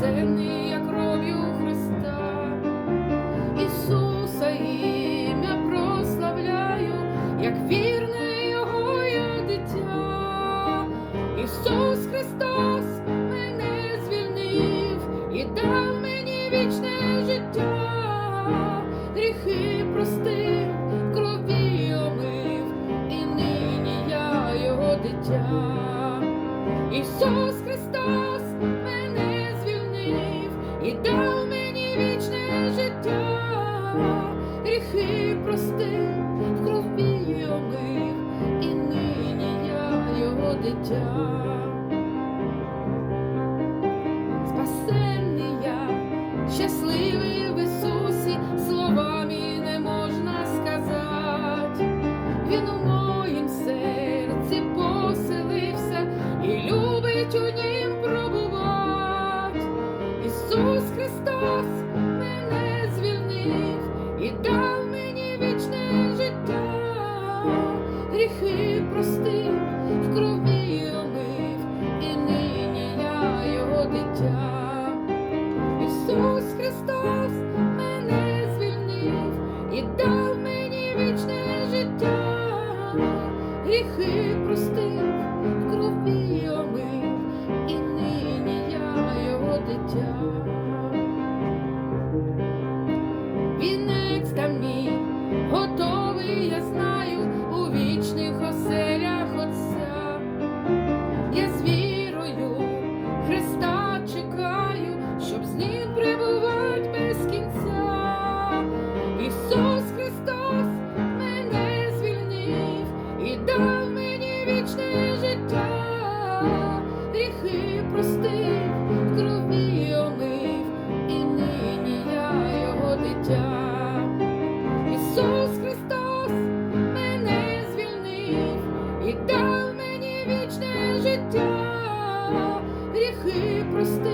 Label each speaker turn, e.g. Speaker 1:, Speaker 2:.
Speaker 1: спасений я кров'ю Христа, Ісуса ім'я прославляю, як вірне Його дитя, Ісус Христос мене звільнив і дав мені вічне життя, гріхи простив, крові омив, і нині я його дитя. Ісус Христос мене в крові омив, і нині я його дитя. Спасенний щасливий Ісусі, словами не можна сказати. Він Ісус Христос мене звільнив і дав мені вічне життя, гріхи простив, в крові омив, і нині я його дитя. Ісус Христос мене звільнив і дав мені вічне життя, гріхи. me. Christine.